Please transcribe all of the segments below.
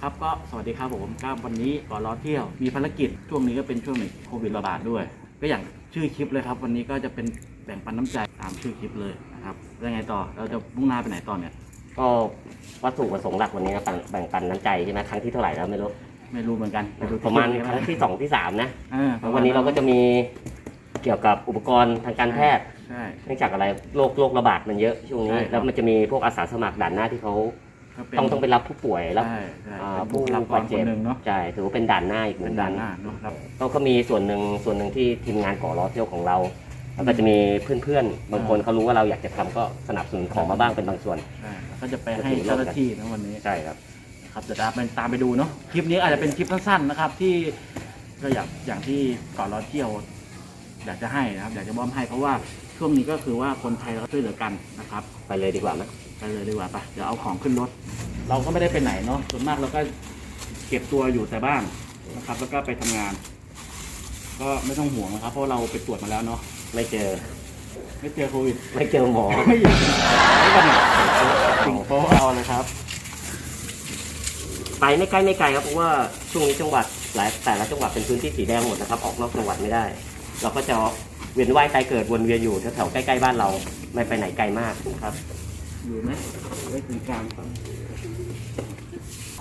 ครับก็สวัสดีครับผมก็วันนี้ก่อนล้อเที่ยวมีภารกิจช่วงนี้ก็เป็นช่วงโควิดระบาดด้วย ก็อย่างชื่อคลิปเลยครับ วันนี้ก็จะเป็นแบ่งปันน้ำใจตามชื่อคลิปเลยนะครับแล้วไงต่อเราจะมุ่งหน้าไปไหนต่อเนี่ยก็วัตถุประสงค์หลักวันนี้ก็แบ่งแบ่งปันน้ำใจใช่ไหมครั้งที่เท่าไหร่แล้วไม่รู้ไม่รู้เหมือนกันไปดูปที่ระมาณคลิปครั้งกันที่สองที่สามนะอ่าแล้ววันนี้เราก็จะมีเกี่ยวกับอุปกรณ์ทางการแพทย์ใช่เนื่องจากอะไรโรคโรคระบาดมันเยอะช่วงนี้ใช่ครับแล้วมันจะมีพวกอาสาสมัครด่านหน้าที่เขา ก็เป็น ต้องต้องไปรับผู้ป่วยรับใช่ใช่อ่าเป็นผู้บุคลากบารดคเจ็นบหนึ่งเนาะใช่ถือว่าเป็นด่านหน้าอีกเหมืเป็อนนกัด่านนหน้าเนาะครับ ก็ก็มีส่วนหนึ่งส่วนหนึ่งที่ทีมงานก่อล้อเที่ยวของเรา แล้วก็จะมีเพื่อนๆบางคนเขารู้ว่าเราอยากจะทำก็สนับสนุนของมาบ้างเป็นบางส่วนใช่แล้วก็จะไปให้เจ้าหน้าที่นะวันนี้ใช่ครับครับเดี๋ยวตามไปตามไปดูเนาะคลิปนี้อาจจะเป็นคลิปสั้นๆนะครับ ที่ก็อยากอย่างที่ก่อนเราเที่ยว อยากจะให้นะครับ อยากจะมอบให้เพราะว่าช่วงนี้ก็คือว่าคนไทยเราก็ช่วยเหลือกันนะครับ ไปเลยดีกว่าไหม ไปเลยดีกว่าปะเดี๋ยวเอาของขึ้นรถ เราก็ไม่ได้ไปไหนเนาะส่วนมากเราก็เก็บตัวอยู่แต่บ้านนะครับ แล้วก็ไปทำงาน ก็ไม่ต้องห่วงนะครับ เพราะเราไปตรวจมาแล้วเนาะไม่เจอ ไม่เจอโควิดไม่เจอหมอ ไม่อยากไม่กันหนักสิ่งโป๊เอาเลยครับ ไปไม่ใกล้ไม่ไกลครับเพราะว่าช่วงนี้จังหวัดหลายแต่ละจังหวัดเป็นพื้นที่สีแดงหมดนะครับ ออกนอกจังหวัดไม่ได้ เราก็จะเวียนว่ายตายเกิดวนเวียนอยู่แถวๆใกล้ๆบ้านเรา ไม่ไปไหนไกลมากนะครับ อยู่ไหมไว้ตรงกลาง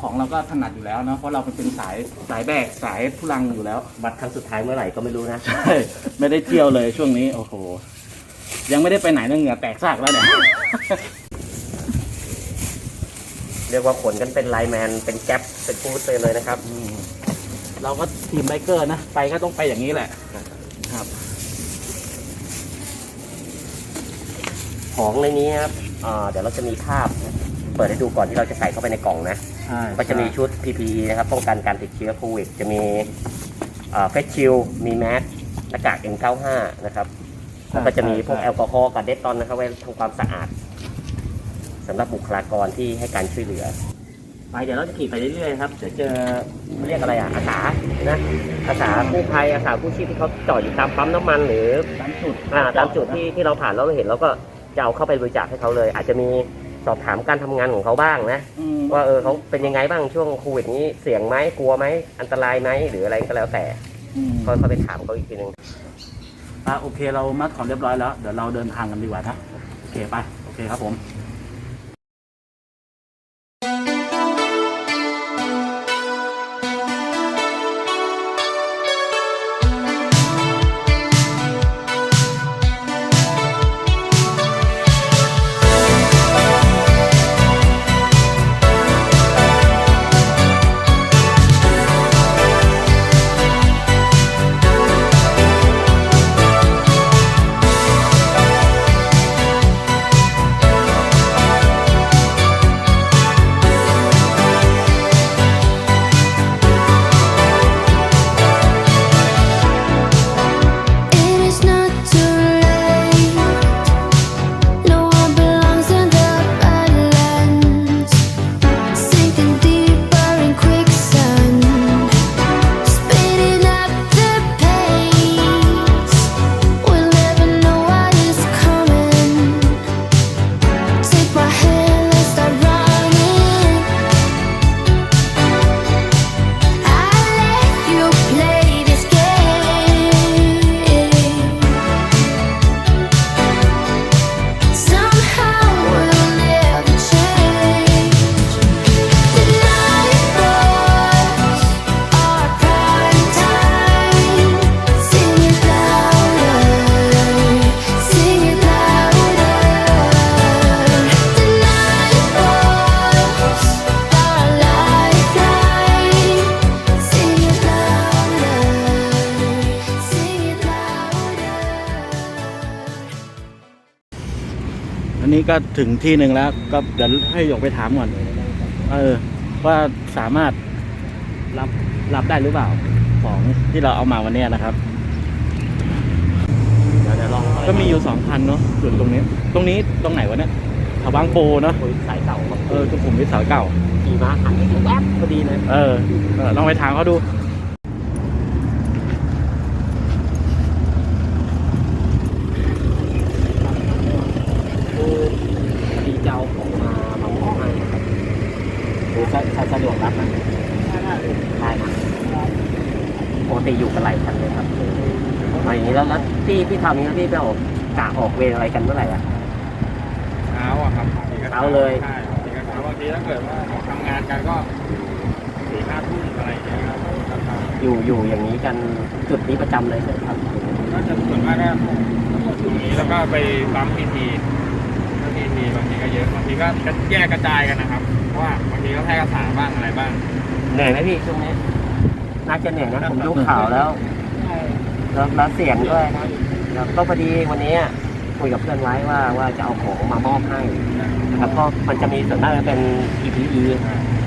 ของเราก็ถนัดอยู่แล้วเนาะเพราะเราเป็นสายสายแบกสายผู้ลังอยู่แล้ว บัตรครั้งสุดท้ายเมื่อไหร่ก็ไม่รู้นะใช่ไม่ได้เที่ยวเลยช่วงนี้โอ้โห ยังไม่ได้ไปไหนเนยเหงื่อแตกซากแล้วเนี่ยเรียกว่าขนกันเป็นไลน์แมนเป็นแก๊ปเป็นฟูดไปเลยนะครับอืมเราก็ทีมไบเกอร์นะ ไปก็ต้องไปอย่างนี้แหละครับ ของในนี้ครับ อ่าเดี๋ยวเราจะมีภาพ เปิดให้ดูก่อนที่เราจะใส่เข้าไปในกล่องนะ ใช่ก็จะมีชุด PPE นะครับป้องกันการติดเชื้อโควิด จะมีเฟสชิลมีแมสหน้ากาก N95 นะครับแล้วก็จะมีพวกแอลกอฮอล์กับเดตตอนนะครับไว้ทำความสะอาดสำหรับบุคลากรที่ให้การช่วยเหลือ ไปเดี๋ยวเราจะขี่ไปเรื่อยๆครับเดี๋ยวเจอเรียกอะไรอะอาสานะอาสากู้ภัยอาสากู้ชีพที่เขาจอดอยู่ตามปั๊มน้ำมันหรือตามจุดอ่าตามจุดที่ที่เราผ่านแล้วเราเห็นเราก็ จะเอาเข้าไปบริจาคให้เขาเลย อาจจะมีสอบถามการทำงานของเขาบ้างนะ อืมว่าเออเขาเป็นยังไงบ้างช่วงโควิดนี้เสี่ยงไหมกลัวไหมอันตรายไหมหรืออะไรก็แล้วแต่อืมก็เขาไปถามเขาอีกทีหนึ่งอะโอเคเรามัดของเรียบร้อยแล้ว เดี๋ยวเราเดินทางกันดีกว่านะ โอเคไป โอเคครับผม อันนี้ก็ถึงที่หนึ่งแล้ว ก็เดี๋ยวให้หยกไปถามก่อน เออ ว่าสามารถรับรับได้หรือเปล่า ของที่เราเอามาวันเนี้ยนะครับ เดี๋ยวเดี๋ยวลองก็มีอยู่สองคันเนาะจุดตรงนี้ ตรงนี้ตรงไหนวะเนี่ยแถวบางโปเนาะคุยสายเก่าครับเออจุดผมวิทย์สายเก่า ขี่ม้าหันไปแวบพอดีเลย เออเออลองไปถามเขาดู คือพอดีจะเอาของมามามอบให้นะครับคือ สะสะสะดวกรับไหมได้นะปกติอยู่กันหลายคันเลยครับมาอย่างนี้แล้วแล้วที่ที่ทำนี้พี่ไปออกกะออกเวรอะไรกันเมื่อไหร่อะเช้าอะครับบางทีก็เช้าเลย ใช่บางทีก็เช้าบางทีถ้าเกิดว่าทำงานกันก็สี่ห้าทุ่มอะไรอย่างเงี้ยครับครับอยู่อยู่อย่างนี้กันจุดนี้ประจำเลยใช่ไหมครับ ก็จะส่วนมากก็ตรงนี้แล้วก็ไปปั๊มพีทีก็พี ทีบางทีก็เยอะบางทีก็แยกกระจายกันนะครับเพราะว่าบางทีก็แพร่กระสาบ้างอะไรบ้างเหนื่อยไหมพี่ช่วงนี้น่าจะเหนื่อยนะผมดูข่าวแล้วแล้วแล้วเสียงด้วยนะแล้วก็พอดีวันนี้คุยกับเพื่อนไว้ว่าว่าจะเอาของมามอบให้นะครับก็มันจะมีส่วนมากจะเป็น PPE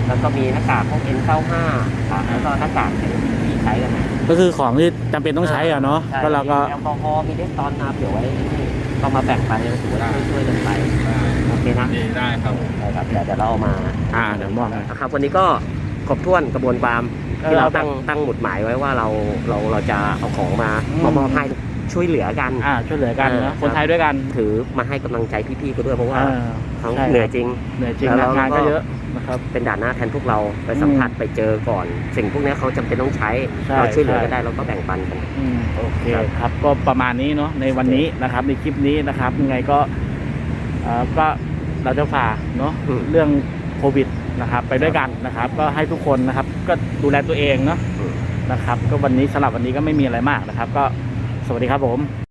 แล้วก็มีหน้ากากพวก N95 ครับแล้วก็หน้ากากที่ใช้กันนะก็คือของที่จำเป็นต้องใช้อะเนาะใช่ก็เราก็มีแอลกอฮอล์มีเดสตอนมาเผื่อไว้ ก็มาแบ่งปันกันถือว่าช่วยๆกันไปโอเคนะดีได้ครับได้ครับเดี๋ยวเดี๋ยวเราเอามาอ่าเดี๋ยวมอบให้นะครับวันนี้ก็ครบถ้วนกระบวนความที่เราตั้งตั้งหมุดหมายไว้ว่าเราเราเราจะเอาของมาอืมมามอบให้ ช่วยเหลือกันอ่าช่วยเหลือกันเออนะคนไทยด้วยกันถือมาให้กำลังใจพี่ๆก็ด้วยเพราะว่าอ่าเขาใช่เหนื่อยจริงเหนื่อยจริงแล้นะวเรางานก็ก็เยอะนะครับเป็นด่านหน้าแทนพวกเราไปสัมผัสไปเจอก่อน สิ่งพวกนี้เขาจำเป็นต้องใช้ใช่เราช่วยเหลือใช่กันได้เราก็แบ่งปันกันอืมโอเคครับครับก็ประมาณนี้เนาะในวันนี้นะครับในคลิปนี้นะครับยังไงก็เอ่อก็เราจะฝ่าเนาะอืมเรื่องโควิดนะครับ ไปด้วยกันนะครับ ก็ให้ทุกคนนะครับ ก็ดูแลตัวเองเนาะอืมนะครับ ก็วันนี้สำหรับวันนี้ก็ไม่มีอะไรมากนะครับ ก็ สวัสดีครับผม